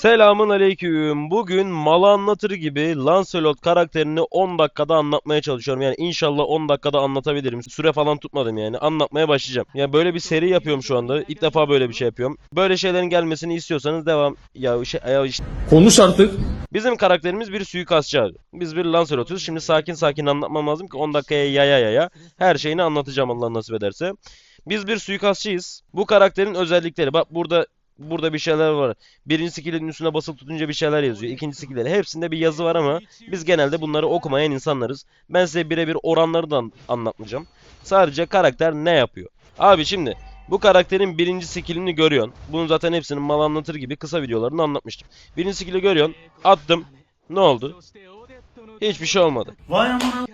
Selamun aleyküm. Bugün malı anlatır gibi Lancelot karakterini 10 dakikada anlatmaya çalışıyorum. Yani inşallah 10 dakikada anlatabilirim. Süre falan tutmadım yani. Anlatmaya başlayacağım. Ya böyle bir seri yapıyorum şu anda. İlk defa böyle bir şey yapıyorum. Böyle şeylerin gelmesini istiyorsanız devam. Ya şey ya işte. Konuş artık. Bizim karakterimiz bir suikastçı abi. Biz bir Lancelot'uz. Şimdi sakin sakin anlatmam lazım ki 10 dakikaya yaya yaya her şeyini anlatacağım Allah nasip ederse. Biz bir suikastçıyız. Bu karakterin özellikleri. Bak burada burada bir şeyler var. Birinci skill'in üstüne basılı tutunca bir şeyler yazıyor. İkinci skill'leri. Hepsinde bir yazı var ama biz genelde bunları okumayan insanlarız. Ben size birebir oranları da an- anlatmayacağım. Sadece karakter ne yapıyor? Abi şimdi bu karakterin birinci skill'ini görüyorsun. Bunun zaten hepsinin mal anlatır gibi kısa videolarını anlatmıştım. Birinci skill'i görüyorsun. Attım. Ne oldu? Hiçbir şey olmadı. Vay amına.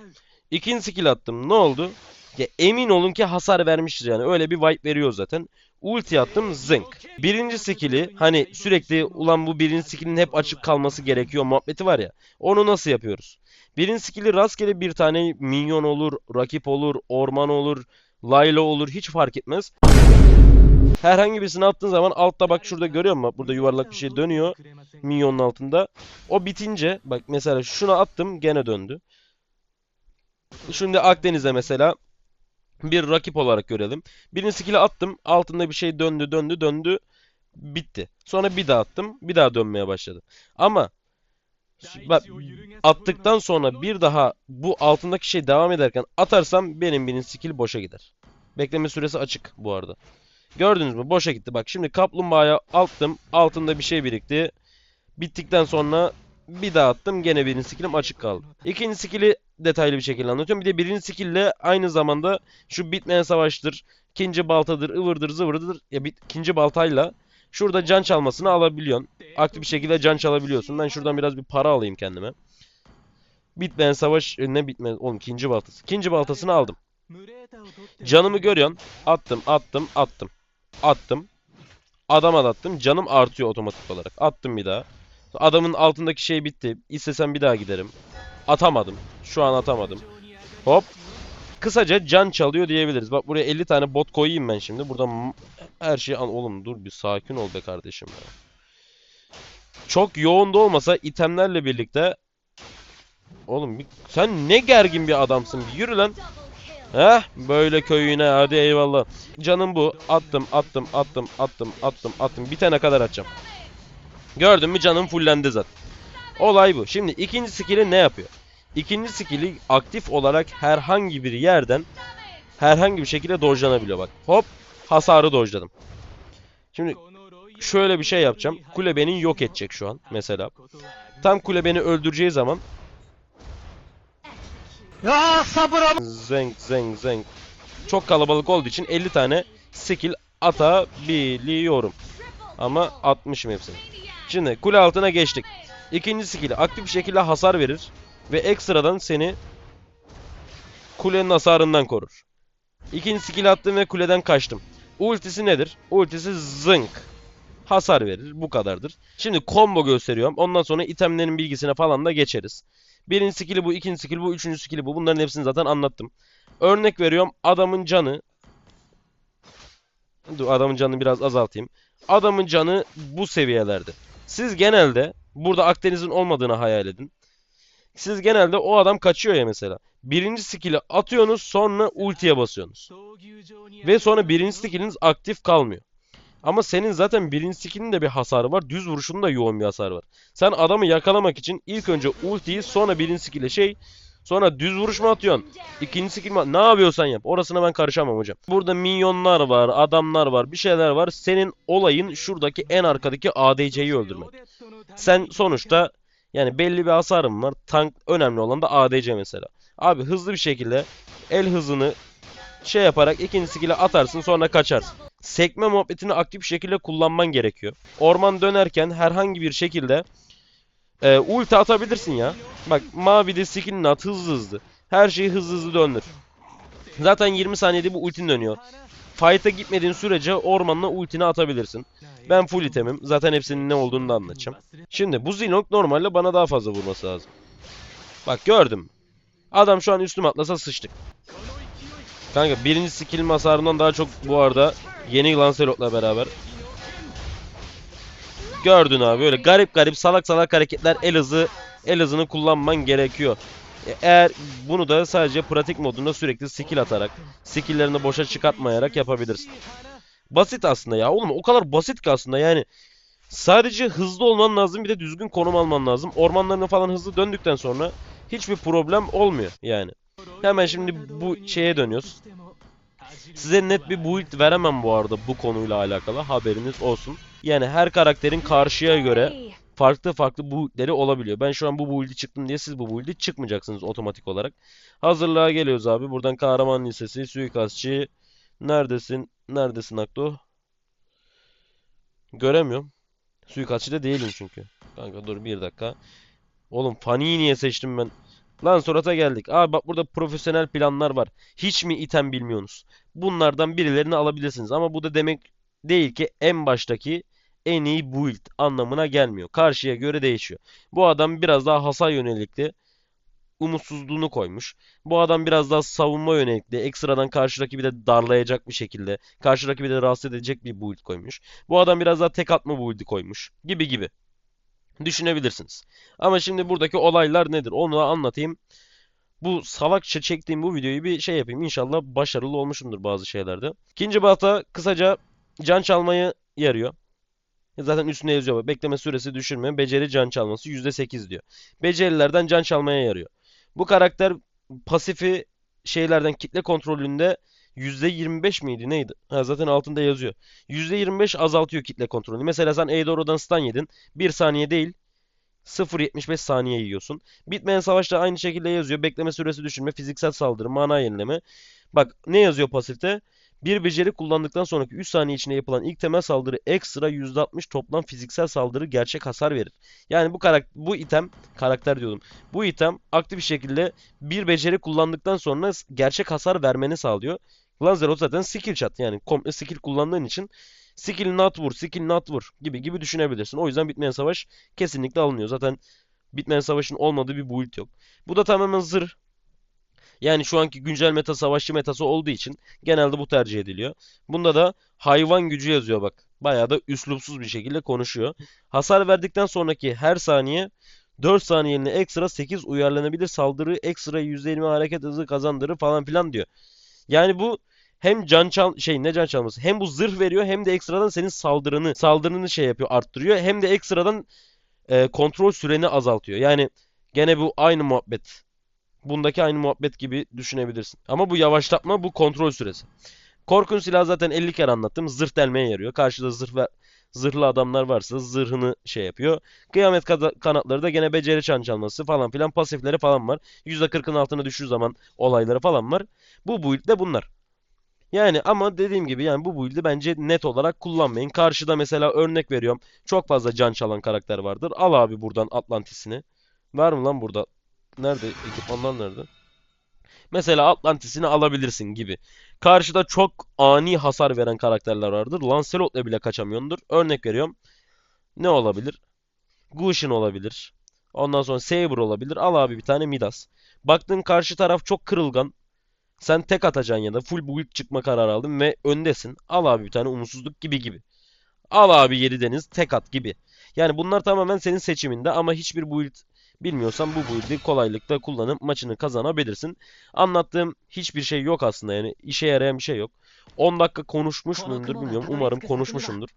İkinci skill attım. Ne oldu? Ya emin olun ki hasar vermiştir yani. Öyle bir vibe veriyor zaten. Ulti attım zınk. Birinci skill'i hani sürekli ulan bu birinci skill'in hep açık kalması gerekiyor muhabbeti var ya. Onu nasıl yapıyoruz? Birinci skill'i rastgele bir tane minyon olur, rakip olur, orman olur, Layla olur hiç fark etmez. Herhangi birisini attığın zaman altta bak şurada görüyor musun? Burada yuvarlak bir şey dönüyor minyonun altında. O bitince bak mesela şuna attım gene döndü. Şimdi Akdeniz'e mesela bir rakip olarak görelim. Birinci skill'i attım. Altında bir şey döndü döndü döndü. Bitti. Sonra bir daha attım. Bir daha dönmeye başladı. Ama bak attıktan sonra bir daha bu altındaki şey devam ederken atarsam benim birinci skill boşa gider. Bekleme süresi açık bu arada. Gördünüz mü? Boşa gitti. Bak şimdi kaplumbağaya attım. Altında bir şey birikti. Bittikten sonra bir daha attım. Gene birinci skillim açık kaldı. İkinci skilli detaylı bir şekilde anlatıyorum. Bir de birinci skille aynı zamanda şu bitmeyen savaştır, ikinci baltadır, ıvırdır, zıvırdır. Ya bit, ikinci baltayla şurada can çalmasını alabiliyorsun. Aktif bir şekilde can çalabiliyorsun. Ben şuradan biraz bir para alayım kendime. Bitmeyen savaş e, ne bitmez oğlum ikinci baltası. İkinci baltasını aldım. Canımı görüyorsun. Attım, attım, attım. Attım. Adama da attım. Canım artıyor otomatik olarak. Attım bir daha. Adamın altındaki şey bitti. İstesem bir daha giderim. Atamadım. Şu an atamadım. Hop. Kısaca can çalıyor diyebiliriz. Bak buraya 50 tane bot koyayım ben şimdi. Burada her şeyi an oğlum dur bir sakin ol be kardeşim ya. Çok yoğun da olmasa itemlerle birlikte Oğlum bir- sen ne gergin bir adamsın. Bir yürü lan. Heh böyle köyüne hadi eyvallah. Canım bu. Attım attım attım attım attım attım. Bitene kadar atacağım. Gördün mü canım fullendi zaten. Olay bu. Şimdi ikinci skill'i ne yapıyor? İkinci skill'i aktif olarak herhangi bir yerden herhangi bir şekilde dojlanabiliyor bak. Hop hasarı dojladım. Şimdi şöyle bir şey yapacağım. Kule beni yok edecek şu an mesela. Tam kule beni öldüreceği zaman Ya sabır Zenk zenk zenk. Çok kalabalık olduğu için 50 tane skill atabiliyorum. Ama atmışım hepsini. Şimdi kule altına geçtik. İkinci skill aktif şekilde hasar verir. Ve ekstradan seni kulenin hasarından korur. İkinci skill attım ve kuleden kaçtım. Ultisi nedir? Ultisi zınk. Hasar verir. Bu kadardır. Şimdi combo gösteriyorum. Ondan sonra itemlerin bilgisine falan da geçeriz. Birinci skill'i bu, ikinci skill bu, üçüncü skill'i bu. Bunların hepsini zaten anlattım. Örnek veriyorum. Adamın canı Dur adamın canını biraz azaltayım. Adamın canı bu seviyelerde. Siz genelde burada Akdeniz'in olmadığını hayal edin. Siz genelde o adam kaçıyor ya mesela. Birinci skill'i atıyorsunuz sonra ultiye basıyorsunuz. Ve sonra birinci skill'iniz aktif kalmıyor. Ama senin zaten birinci skill'in de bir hasarı var. Düz vuruşunun da yoğun bir hasarı var. Sen adamı yakalamak için ilk önce ultiyi sonra birinci skill'e şey sonra düz vuruş mu atıyorsun? İkinci skill mi? Ne yapıyorsan yap. Orasına ben karışamam hocam. Burada minyonlar var, adamlar var, bir şeyler var. Senin olayın şuradaki en arkadaki ADC'yi öldürmek. Sen sonuçta yani belli bir hasarın var. Tank önemli olan da ADC mesela. Abi hızlı bir şekilde el hızını şey yaparak ikinci skill'e atarsın sonra kaçarsın. Sekme muhabbetini aktif bir şekilde kullanman gerekiyor. Orman dönerken herhangi bir şekilde e, ulti atabilirsin ya. Bak mavi de skill'ini at hızlı hızlı. Her şeyi hızlı hızlı döndür. Zaten 20 saniyede bu ultin dönüyor. Fight'a gitmediğin sürece ormanla ultini atabilirsin. Ben full itemim. Zaten hepsinin ne olduğunu da anlatacağım. Şimdi bu Zinok normalde bana daha fazla vurması lazım. Bak gördüm. Adam şu an üstüme atlasa sıçtık. Kanka birinci skill hasarından daha çok bu arada yeni Lancelot'la beraber. Gördün abi böyle garip garip salak salak hareketler el hızı el hızını kullanman gerekiyor. E, Eğer bunu da sadece pratik modunda sürekli skill atarak, skill'lerini boşa çıkartmayarak yapabilirsin. Basit aslında ya. Oğlum o kadar basit ki aslında yani. Sadece hızlı olman lazım bir de düzgün konum alman lazım. Ormanlarını falan hızlı döndükten sonra hiçbir problem olmuyor yani. Hemen şimdi bu şeye dönüyoruz. Size net bir build veremem bu arada bu konuyla alakalı haberiniz olsun. Yani her karakterin karşıya göre farklı farklı build'leri olabiliyor. Ben şu an bu build'i çıktım diye siz bu build'i çıkmayacaksınız otomatik olarak. Hazırlığa geliyoruz abi. Buradan kahraman lisesi, suikastçı. Neredesin? Neredesin Akdo? Göremiyorum. Suikastçı da değilim çünkü. Kanka dur bir dakika. Oğlum Fani'yi niye seçtim ben? Lan Surat'a geldik. Abi bak burada profesyonel planlar var. Hiç mi item bilmiyorsunuz? Bunlardan birilerini alabilirsiniz. Ama bu da demek değil ki en baştaki en iyi build anlamına gelmiyor. Karşıya göre değişiyor. Bu adam biraz daha hasar yönelikli umutsuzluğunu koymuş. Bu adam biraz daha savunma yönelikli, ekstradan karşı rakibi de darlayacak bir şekilde, karşı rakibi de rahatsız edecek bir build koymuş. Bu adam biraz daha tek atma build'i koymuş. Gibi gibi. Düşünebilirsiniz. Ama şimdi buradaki olaylar nedir? Onu da anlatayım. Bu salakça çektiğim bu videoyu bir şey yapayım. İnşallah başarılı olmuşumdur bazı şeylerde. İkinci balta kısaca can çalmayı yarıyor. Zaten üstüne yazıyor. Bekleme süresi düşürme. Beceri can çalması %8 diyor. Becerilerden can çalmaya yarıyor. Bu karakter pasifi şeylerden kitle kontrolünde %25 miydi neydi? Ha, zaten altında yazıyor. %25 azaltıyor kitle kontrolünü. Mesela sen Eidoro'dan stun yedin. 1 saniye değil 0.75 saniye yiyorsun. Bitmeyen savaşta aynı şekilde yazıyor. Bekleme süresi düşürme, fiziksel saldırı, mana yenileme. Bak ne yazıyor pasifte? Bir beceri kullandıktan sonraki 3 saniye içinde yapılan ilk temel saldırı ekstra %60 toplam fiziksel saldırı gerçek hasar verir. Yani bu karakter bu item karakter diyordum. Bu item aktif bir şekilde bir beceri kullandıktan sonra gerçek hasar vermeni sağlıyor. Lanzerot zaten skill shot yani komple skill kullandığın için skill not vur, skill not vur gibi gibi düşünebilirsin. O yüzden bitmeyen savaş kesinlikle alınıyor. Zaten bitmeyen savaşın olmadığı bir build yok. Bu da tamamen zırh. Yani şu anki güncel meta savaşçı metası olduğu için genelde bu tercih ediliyor. Bunda da hayvan gücü yazıyor bak. Bayağı da üslupsuz bir şekilde konuşuyor. Hasar verdikten sonraki her saniye 4 saniyeliğine ekstra 8 uyarlanabilir saldırı, ekstra %20 hareket hızı kazandırır falan filan diyor. Yani bu hem can çal şey ne can çalması hem bu zırh veriyor hem de ekstradan senin saldırını saldırını şey yapıyor arttırıyor hem de ekstradan e, kontrol süreni azaltıyor. Yani gene bu aynı muhabbet. Bundaki aynı muhabbet gibi düşünebilirsin. Ama bu yavaşlatma bu kontrol süresi. Korkun silahı zaten 50 kere anlattım. Zırh delmeye yarıyor. Karşıda zırh ve zırhlı adamlar varsa zırhını şey yapıyor. Kıyamet kanatları da gene beceri çan çalması falan filan pasifleri falan var. %40'ın altına düştüğü zaman olayları falan var. Bu build de bunlar. Yani ama dediğim gibi yani bu build'i bence net olarak kullanmayın. Karşıda mesela örnek veriyorum. Çok fazla can çalan karakter vardır. Al abi buradan Atlantis'ini. Var mı lan burada? Nerede? Ekipmanlar nerede? Mesela Atlantis'ini alabilirsin gibi. Karşıda çok ani hasar veren karakterler vardır. Lancelot'la bile kaçamıyordur. Örnek veriyorum. Ne olabilir? Gusion olabilir. Ondan sonra Saber olabilir. Al abi bir tane Midas. Baktın karşı taraf çok kırılgan. Sen tek atacaksın ya da full build çıkma kararı aldın ve öndesin. Al abi bir tane umutsuzluk gibi gibi. Al abi yeri deniz tek at gibi. Yani bunlar tamamen senin seçiminde ama hiçbir build bilmiyorsan bu build'i kolaylıkla kullanıp maçını kazanabilirsin. Anlattığım hiçbir şey yok aslında yani işe yarayan bir şey yok. 10 dakika konuşmuş muyumdur bilmiyorum. Umarım konuşmuşumdur.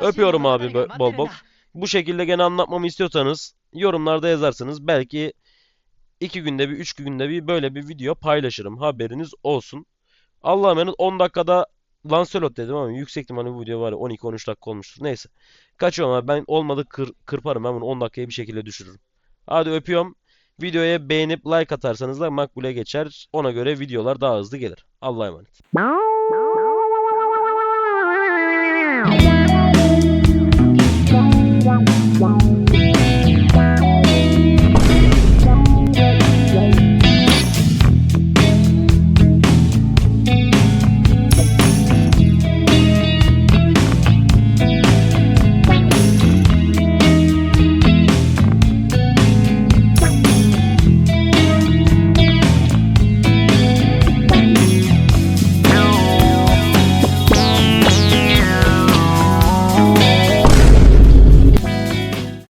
Öpüyorum abi bol bol. Bu şekilde gene anlatmamı istiyorsanız yorumlarda yazarsınız. Belki iki günde bir, üç günde bir böyle bir video paylaşırım. Haberiniz olsun. Allah'a emanet 10 dakikada Lancelot dedim ama yüksek ihtimalle bu video var ya 12-13 dakika olmuştur. Neyse. Kaçıyorum abi. Ben olmadı kır, kırparım. Ben bunu 10 dakikaya bir şekilde düşürürüm. Hadi öpüyorum. Videoya beğenip like atarsanız da makbule geçer. Ona göre videolar daha hızlı gelir. Allah'a emanet.